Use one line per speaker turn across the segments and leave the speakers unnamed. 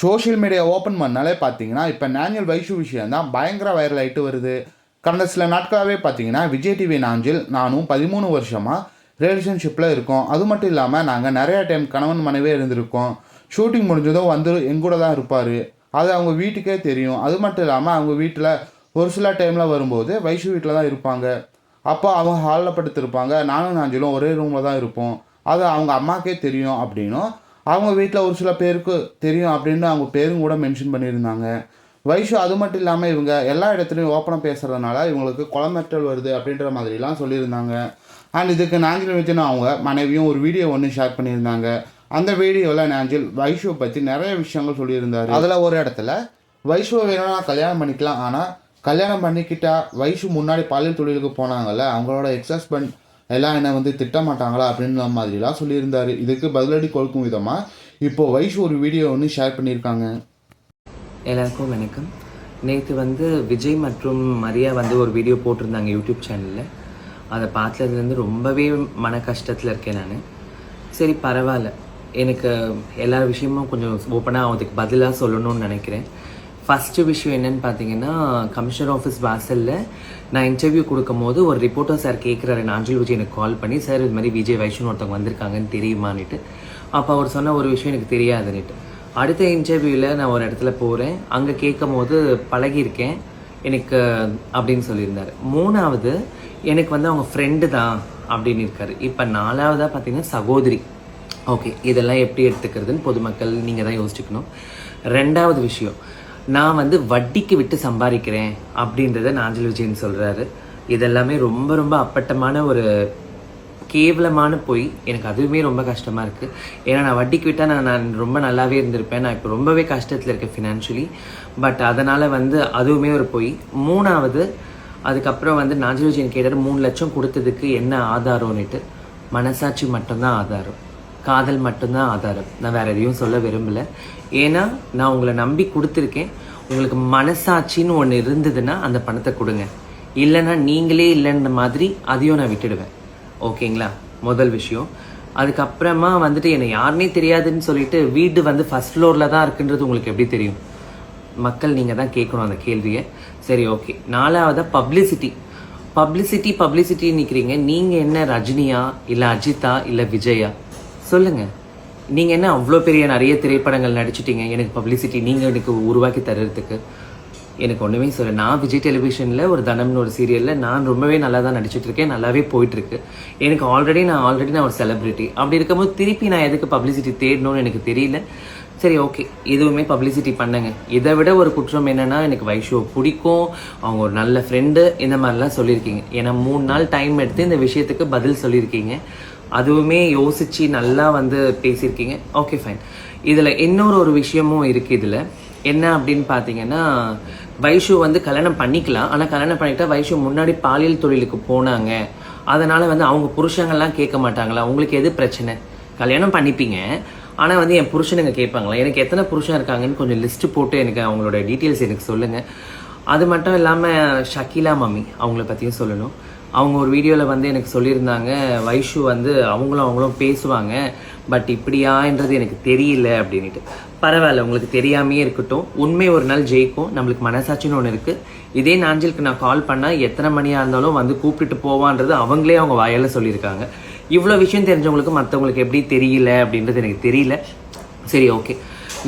Social media open பண்ணாலே பார்த்தீங்கன்னா இப்போ நாஞ்சல் வைஷு விஷயம் தான் பயங்கர வைரல் ஆகிட்டு வருது. கடந்த சில நாட்களாகவே பார்த்தீங்கன்னா விஜய் டிவி நாஞ்சில் நானும் பதிமூணு வருஷமாக ரிலேஷன்ஷிப்பில் இருக்கோம். அது மட்டும் இல்லாமல் நாங்கள் நிறையா டைம் கணவன் மனைவியே இருந்திருக்கோம். ஷூட்டிங் முடிஞ்சதும் வந்து எங்கூட தான் இருப்பார். அது அவங்க வீட்டுக்கே தெரியும். அது மட்டும் இல்லாமல் அவங்க வீட்டில் ஒரு சில டைமில் வரும்போது வைஷு வீட்டில் தான் இருப்பாங்க. அப்போ அவங்க ஹாலில் படுத்திருப்பாங்க நானும் நாஞ்சிலும் ஒரே ரூமில் தான் இருப்போம். அது அவங்க அம்மாக்கே தெரியும் அப்படின்னும் அவங்க வீட்டில் ஒரு சில பேருக்கு தெரியும் அப்படின்னு அவங்க பேரும் கூட மென்ஷன் பண்ணியிருந்தாங்க. வைஷு அது மட்டும் இல்லாமல் இவங்க எல்லா இடத்துலையும் ஓப்பனாக பேசுகிறதுனால இவங்களுக்கு குளமெட்டல் வருது அப்படின்ற மாதிரிலாம் சொல்லியிருந்தாங்க. அண்ட் இதுக்கு நாஞ்சில் வச்சுன்னு அவங்க மனைவியும் ஒரு வீடியோ ஒன்று ஷேர் பண்ணியிருந்தாங்க. அந்த வீடியோவில் நாஞ்சில் வைஷுவை பற்றி நிறைய விஷயங்கள் சொல்லியிருந்தார். அதில் ஒரு இடத்துல வைஷுவை வேணும்னா கல்யாணம் பண்ணிக்கலாம். ஆனால் கல்யாணம் பண்ணிக்கிட்டால் வைஷு முன்னாடி பாலியல் தொழிலுக்கு போனாங்கல்ல அவங்களோட எக்ஸ் ஹஸ்பண்ட் எல்லாம் என்னை வந்து திட்டமாட்டாங்களா அப்படின்ற மாதிரிலாம் சொல்லியிருந்தார். இதுக்கு பதிலடி கொடுக்கும் விதமாக இப்போது வைஷ் ஒரு வீடியோ ஒன்று ஷேர் பண்ணியிருக்காங்க.
எல்லாருக்கும் வணக்கம். நேற்று வந்து விஜய் மற்றும் மரியா வந்து ஒரு வீடியோ போட்டிருந்தாங்க யூடியூப் சேனலில் அதை பார்த்ததுலேருந்து ரொம்பவே மன கஷ்டத்தில் இருக்கேன் நான். சரி பரவாயில்ல. எனக்கு எல்லா விஷயமும் கொஞ்சம் ஓப்பனாக அதுக்கு பதிலாக சொல்லணும்னு நினைக்கிறேன். ஃபஸ்ட்டு விஷயம் என்னன்னு பார்த்தீங்கன்னா கமிஷனர் ஆஃபீஸ் வாசலில் நான் இன்டர்வியூ கொடுக்கும்போது ஒரு ரிப்போர்ட்டர் சார் கேட்குறாரு நாஞ்சல் விஜய் எனக்கு கால் பண்ணி சார் இது மாதிரி விஜய் வைஷ்ணு ஒருத்தவங்க வந்திருக்காங்கன்னு தெரியுமான்னுட்டு. அப்போ அவர் சொன்ன ஒரு விஷயம் எனக்கு தெரியாதுன்னுட்டு. அடுத்த இன்டர்வியூவில் நான் ஒரு இடத்துல போகிறேன் அங்கே கேட்கும் போது பழகியிருக்கேன். எனக்கு அப்படின்னு சொல்லியிருந்தார். மூணாவது எனக்கு வந்து அவங்க ஃப்ரெண்டு தான் அப்படின்னு இருக்காரு. இப்போ நாலாவதாக பார்த்தீங்கன்னா சகோதரி. ஓகே இதெல்லாம் எப்படி எடுத்துக்கிறதுன்னு பொதுமக்கள் நீங்கள் தான் யோசிச்சுக்கணும். ரெண்டாவது விஷயம் நான் வந்து வட்டிக்கு விட்டு சம்பாதிக்கிறேன் அப்படின்றத நாஞ்சல் விஜயன் சொல்கிறாரு இதெல்லாமே ரொம்ப ரொம்ப அப்பட்டமான ஒரு கேவலமான பொய். எனக்கு அதுவுமே ரொம்ப கஷ்டமாக இருக்குது ஏன்னா நான் வட்டிக்கு விட்டால் நான் நான் ரொம்ப நல்லாவே இருந்திருப்பேன். நான் இப்போ ரொம்பவே கஷ்டத்தில் இருக்கேன் ஃபினான்ஷியலி பட் அதனால் வந்து அதுவுமே ஒரு பொய். மூணாவது அதுக்கப்புறம் வந்து நாஞ்சல் விஜயன் கேட்டார் மூணு லட்சம் கொடுத்ததுக்கு என்ன ஆதாரம்னுட்டு. மனசாட்சி மட்டும்தான் ஆதாரம். காதல் மட்டும்தான் ஆதாரம். நான் வேற எதையும் சொல்ல விரும்பல. ஏன்னா நான் உங்களை நம்பி கொடுத்துருக்கேன். உங்களுக்கு மனசாட்சின்னு ஒன்று இருந்ததுன்னா அந்த பணத்தை கொடுங்க. இல்லைன்னா நீங்களே இல்லைன்ற மாதிரி அதையும் நான் விட்டுடுவேன். ஓகேங்களா? முதல் விஷயம். அதுக்கப்புறமா வந்துட்டு என்னை யாருனே தெரியாதுன்னு சொல்லிட்டு வீடு வந்து ஃபஸ்ட் ஃப்ளோரில் தான் இருக்குன்றது உங்களுக்கு எப்படி தெரியும்? மக்கள் நீங்கள் தான் கேட்கணும் அந்த கேள்வியை. சரி ஓகே. நாலாவதாக பப்ளிசிட்டி பப்ளிசிட்டி பப்ளிசிட்டி நிற்கிறீங்க நீங்கள் என்ன ரஜினியா இல்லை அஜித்தா இல்லை விஜயா? சொல்லுங்க. நீங்கள் என்ன அவ்வளோ பெரிய நிறைய திரைப்படங்கள் நடிச்சிட்டீங்க? எனக்கு பப்ளிசிட்டி நீங்கள் எனக்கு உருவாக்கி தர்றதுக்கு எனக்கு ஒன்றுமே சொல்ல நான் விஜய் டெலிவிஷனில் ஒரு தனம்னு ஒரு சீரியலில் நான் ரொம்பவே நல்லா தான் நடிச்சிட்டு இருக்கேன் நல்லாவே போயிட்டுருக்கு. எனக்கு ஆல்ரெடி நான் ஆல்ரெடி நான் ஒரு செலிப்ரிட்டி அப்படி இருக்கும்போது திருப்பி நான் எதுக்கு பப்ளிசிட்டி தேடணும்னு எனக்கு தெரியல. சரி ஓகே இதுவுமே பப்ளிசிட்டி பண்ணுங்க. இதை விட ஒரு குற்றம் என்னன்னா எனக்கு வைஷுவை பிடிக்கும். அவங்க ஒரு நல்ல ஃப்ரெண்டு இந்த மாதிரிலாம் சொல்லியிருக்கீங்க. ஏன்னா மூணு நாள் டைம் எடுத்து இந்த விஷயத்துக்கு பதில் சொல்லியிருக்கீங்க. அதுவுமே யோசித்து நல்லா வந்து பேசியிருக்கீங்க. ஓகே ஃபைன் இதில் இன்னொரு ஒரு விஷயமும் இருக்குது இதில். என்ன அப்படின்னு பார்த்தீங்கன்னா வைஷு வந்து கல்யாணம் பண்ணிக்கலாம். ஆனால் கல்யாணம் பண்ணிட்டா வைஷு முன்னாடி பாலியல் தொழிலுக்கு போனாங்க. அதனால் வந்து அவங்க புருஷங்கள்லாம் கேட்க மாட்டாங்களா? உங்களுக்கு எது பிரச்சனை? கல்யாணம் பண்ணிப்பீங்க. ஆனால் வந்து என் புருஷனுங்க கேட்பாங்களா? எனக்கு எத்தனை புருஷன் இருக்காங்கன்னு கொஞ்சம் லிஸ்ட்டு போட்டு எனக்கு அவங்களோட டீட்டெயில்ஸ் எனக்கு சொல்லுங்கள் அது மட்டும் இல்லாமல் ஷக்கீலா மம்மி அவங்கள பற்றியும் சொல்லணும். அவங்க ஒரு வீடியோவில் வந்து எனக்கு சொல்லியிருந்தாங்க வைஷு வந்து அவங்களும் அவங்களும் பேசுவாங்க பட் இப்படியான்றது எனக்கு தெரியல அப்படின்ட்டு பரவாயில்ல உங்களுக்கு தெரியாமையே இருக்கட்டும். உண்மை ஒரு நாள் ஜெயிக்கும். நம்மளுக்கு மனசாட்சின்னு ஒன்று இருக்குது இதே நாஞ்சலுக்கு நான் கால் பண்ணால் எத்தனை மணியாக இருந்தாலும் வந்து கூப்பிட்டுட்டு போவான்றது அவங்களே அவங்க வாயால் சொல்லியிருக்காங்க. இவ்வளோ விஷயம் தெரிஞ்சவங்களுக்கு மற்றவங்களுக்கு எப்படி தெரியல அப்படின்றது எனக்கு தெரியல. சரி ஓகே.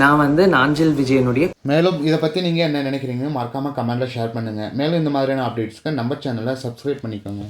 நான் வந்து நாஞ்சல் விஜயனுடைய
மேலும் இதை பற்றி நீங்கள் என்ன நினைக்கிறீங்கன்னு மறக்காமல் கமெண்ட்டில் ஷேர் பண்ணுங்கள் மேலும் இந்த மாதிரியான அப்டேட்ஸ்க்கு நம்ம சேனலை சப்ஸ்கிரைப் பண்ணிக்கோங்க.